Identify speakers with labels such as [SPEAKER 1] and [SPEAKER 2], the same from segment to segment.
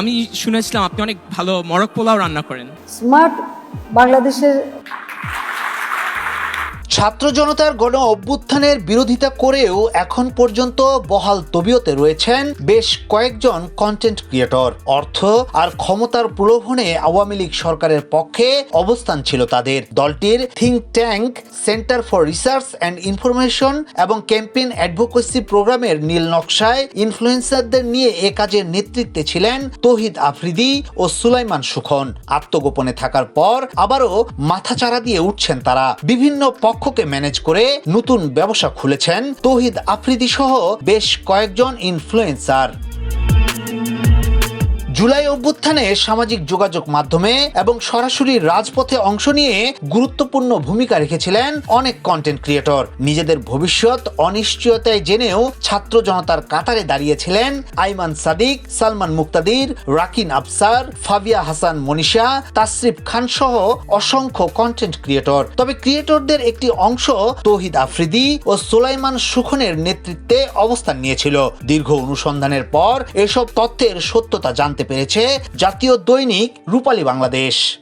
[SPEAKER 1] আমি শুনেছিলাম আপনি অনেক ভালো মরক পোলাও রান্না করেন।
[SPEAKER 2] স্মার্ট বাংলাদেশের
[SPEAKER 3] ছাত্র জনতার গণ অভ্যুত্থানের বিরোধিতা করেও এখন পর্যন্ত বহাল তবিয়তে রয়েছেন বেশ কয়েকজন কন্টেন্ট ক্রিয়েটর অর্থ আর ক্ষমতার প্রলোভনে আওয়ামী লীগ সরকারের পক্ষে অবস্থান ছিল তাদের। দলটির think tank centre for research and information এবং ক্যাম্পেইন অ্যাডভোকেসি প্রোগ্রামের নীল নকশায় ইনফ্লুয়েন্সারদের নিয়ে এ কাজের নেতৃত্বে ছিলেন তহিদ আফ্রিদি ও সুলাইমান সুখন। আত্মগোপনে থাকার পর আবারও মাথাচাড়া দিয়ে উঠছেন তারা। বিভিন্ন পক্ষকে ম্যানেজ করে নতুন ব্যবসা খুলেছেন তহিদ আফ্রিদি সহ বেশ কয়েকজন ইনফ্লুয়েন্সার জুলাই অভ্যুত্থানে সামাজিক যোগাযোগ মাধ্যমে এবং সরাসরি রাজপথে অংশ নিয়ে গুরুত্বপূর্ণ ভূমিকা রেখেছিলেন অনেক কন্টেন্ট ক্রিয়েটর নিজেদের ভবিষ্যৎ অনিশ্চয়তায় জেনেও ছাত্র জনতার কাতারে দাঁড়িয়েছিলেন আইমান সাদিক, সালমান মুক্তাদির, রাকিন আফসার, ফাবিয়া হাসান মনীষা, তাসরিফ খান সহ অসংখ্য কন্টেন্ট ক্রিয়েটর তবে ক্রিয়েটরদের একটি অংশ তৌহিদ আফ্রিদি ও সোলাইমান সুখনের নেতৃত্বে অবস্থান নিয়েছিল। দীর্ঘ অনুসন্ধানের পর এসব তথ্যের সত্যতা জানতে পেরেছে জাতীয় দৈনিক রূপালী বাংলাদেশ।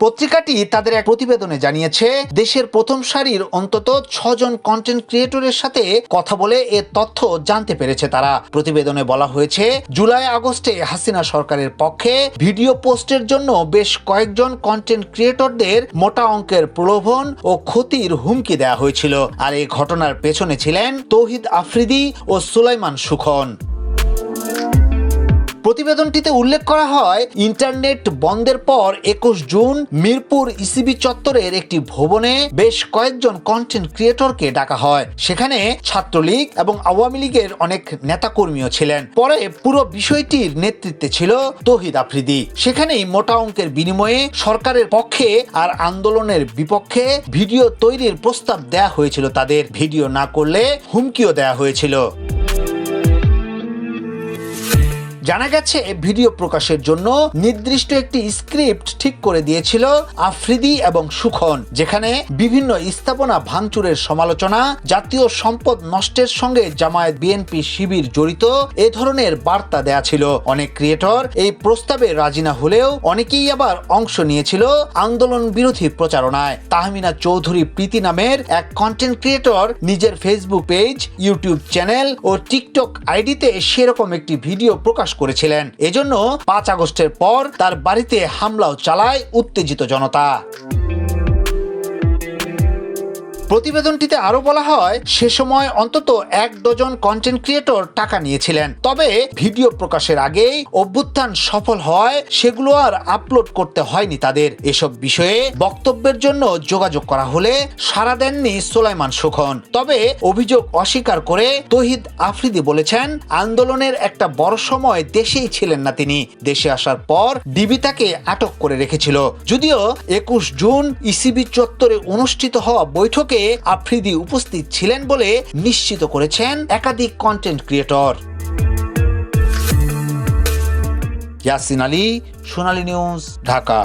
[SPEAKER 3] পত্রিকাটি তাদের এক প্রতিবেদনে জানিয়েছে, দেশের প্রথম সারির অন্তত ছজন কন্টেন্ট ক্রিয়েটরের সাথে কথা বলে এ তথ্য জানতে পেরেছে তারা। প্রতিবেদনে বলা হয়েছে, জুলাই আগস্টে হাসিনা সরকারের পক্ষে ভিডিও পোস্টের জন্য বেশ কয়েকজন কন্টেন্ট ক্রিয়েটরদের মোটা অঙ্কের প্রলোভন ও ক্ষতির হুমকি দেওয়া হয়েছিল। আর এই ঘটনার পেছনে ছিলেন তৌহিদ আফ্রিদি ও সুলাইমান সুখন। প্রতিবেদনটিতে উল্লেখ করা হয়, ইন্টারনেট বন্ধের পর একুশ জুন মিরপুর ইসিবি চত্বরের একটি ভবনে বেশ কয়েকজন কন্টেন্ট ক্রিয়েটরকে ডাকা হয়। সেখানে ছাত্রলীগ এবং আওয়ামী লীগের অনেক নেতাকর্মীও ছিলেন। পরে পুরো বিষয়টির নেতৃত্বে ছিল তহিদ আফ্রিদি। সেখানেই মোটা অঙ্কের বিনিময়ে সরকারের পক্ষে আর আন্দোলনের বিপক্ষে ভিডিও তৈরির প্রস্তাব দেয়া হয়েছিল তাদের। ভিডিও না করলে হুমকিও দেয়া হয়েছিল। জানা গেছে ভিডিও প্রকাশের জন্য নির্দিষ্ট একটি স্ক্রিপ্ট ঠিক করে দিয়েছিল আফ্রিদি এবং সুখন, যেখানে বিভিন্ন স্থাপনা ভাঙচুরের সমালোচনা, জাতীয় সম্পদ নষ্টের সঙ্গে জামায়াত বিএনপি শিবির জড়িত এ ধরনের বার্তা দেয়া ছিল। অনেক ক্রিয়েটর এই প্রস্তাবে রাজি না হলেও অনেকেই আবার অংশ নিয়েছিল আন্দোলন বিরোধী প্রচারণায়। তাহমিনা চৌধুরী প্রীতি নামের এক কন্টেন্ট ক্রিয়েটর নিজের ফেসবুক পেজ ইউটিউব চ্যানেল ও টিকটক আইডিতে সেরকম একটি ভিডিও প্রকাশ করেছিলেন। এজন্য পাঁচ আগস্টের পর তার বাড়িতে হামলাও চালায় উত্তেজিত জনতা। প্রতিবেদনটিতে আরও বলা হয়, সে সময় অন্তত এক ডজন কন্টেন্ট ক্রিয়েটর টাকা নিয়েছিলেন। তবে ভিডিও প্রকাশের আগেই অভ্যুত্থান সফল হয়, সেগুলো আর আপলোড করতে হয়নি তাদের। এসব বিষয়ে বক্তব্যের জন্য যোগাযোগ করা হলে সাড়া দেননি সোলাইমান সুখন। তবে অভিযোগ অস্বীকার করে তহিদ আফ্রিদি বলেছেন, আন্দোলনের একটা বড় সময় দেশেই ছিলেন না তিনি। দেশে আসার পর ডিবি তাকে আটক করে রেখেছিল। যদিও একুশ জুন ইসিবি চত্বরে অনুষ্ঠিত হওয়া বৈঠকে আফ্রিদি উপস্থিত ছিলেন বলে নিশ্চিত করেছেন একাধিক content creator Yasin Ali Sonali news Dhaka.